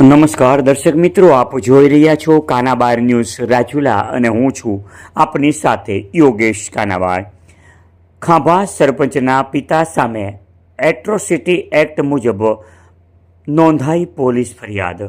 નમસ્કાર, દર્શક મિત્રો, આપ જોઈ રહ્યા છો કાનાબાર ન્યૂઝ રાજુલા અને હું છું આપની સાથે યોગેશ કાનાબાર. ખાંભા સરપંચના પિતા સામે એટ્રોસિટી એક્ટ મુજબ નોંધાઈ પોલીસ ફરિયાદ.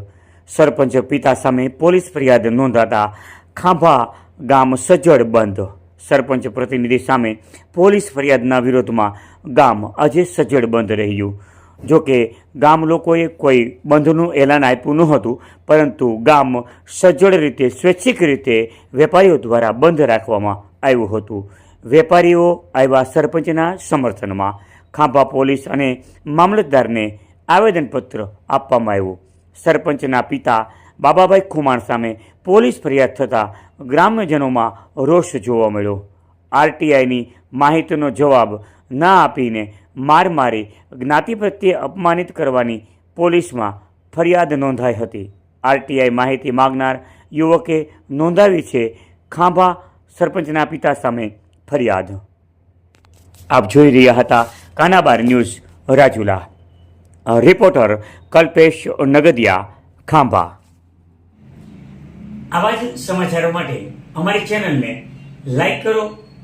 સરપંચ પિતા સામે પોલીસ ફરિયાદ નોંધાતા ખાંભા ગામ સજ્જડ બંધ. સરપંચ પ્રતિનિધિ સામે પોલીસ ફરિયાદના વિરોધમાં ગામ આજે સજ્જડ બંધ રહ્યું. જો કે ગામ લોકોએ કોઈ બંધનું એલાન આપ્યું નહોતું, પરંતુ ગામ સજ્જડ રીતે, સ્વૈચ્છિક રીતે વેપારીઓ દ્વારા બંધ રાખવામાં આવ્યું હતું. વેપારીઓ આવ્યા સરપંચના સમર્થનમાં. ખાંભા પોલીસ અને મામલતદારને આવેદનપત્ર આપવામાં આવ્યું. સરપંચના પિતા બાબાભાઈ ખુમાણ સામે પોલીસ ફરિયાદ થતાં ગ્રામ્યજનોમાં રોષ જોવા મળ્યો. આરટીઆઈની માહિતીનો જવાબ ના આપીને માર મારી જ્ઞાતિ પ્રત્યે અપમાનિત કરવાની પોલીસમાં ફરિયાદ નોંધાઈ હતી. આરટીઆઈ માહિતી માગનાર યુવકે નોંધાવી છે ખાંભા સરપંચના પિતા સામે ફરિયાદ. આપ જોઈ રહ્યા હતા કાનાબાર ન્યૂઝ રાજુલા. રિપોર્ટર કલ્પેશ નગદિયા, ખાંભા. આવા જ સમાચારો માટે અમારી ચેનલને લાઈક કરો